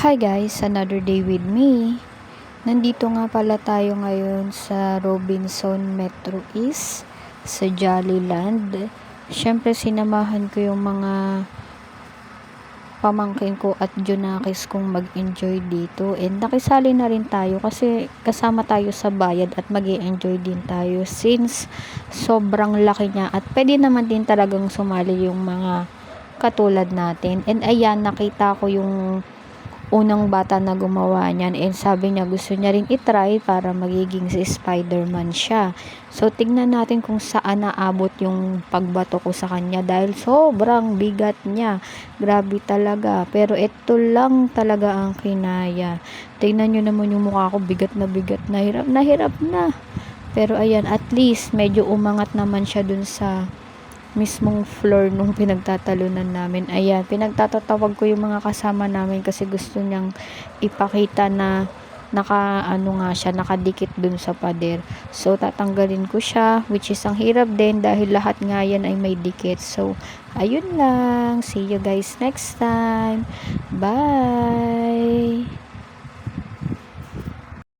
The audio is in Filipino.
Hi guys, another day with me. Nandito nga pala tayo ngayon sa Robinson Metro East sa Jollyland. Siyempre sinamahan ko yung mga pamangkin ko at Junakis kong mag-enjoy dito. And nakisali na rin tayo kasi kasama tayo sa bayad at mag enjoy din tayo since sobrang laki niya at pwede naman din talagang sumali yung mga katulad natin. And ayan, nakita ko yung unang bata na gumawa niyan and sabi niya gusto niya rin itry para magiging si Spider-Man siya. So tingnan natin kung saan naabot yung pagbato ko sa kanya dahil sobrang bigat niya. Grabe talaga. Pero ito lang talaga ang kinaya. Tingnan niyo naman yung mukha ko bigat na bigat na hirap na hirap na. Pero ayan, at least medyo umangat naman siya dun sa mismong floor nung pinagtatalunan namin. Ayan, pinagtatatawag ko yung mga kasama namin kasi gusto niyang ipakita na naka ano nga siya nakadikit dun sa pader. So tatanggalin ko siya which is ang hirap din dahil lahat nga yan ay may dikit. So ayun lang. See you guys next time. Bye.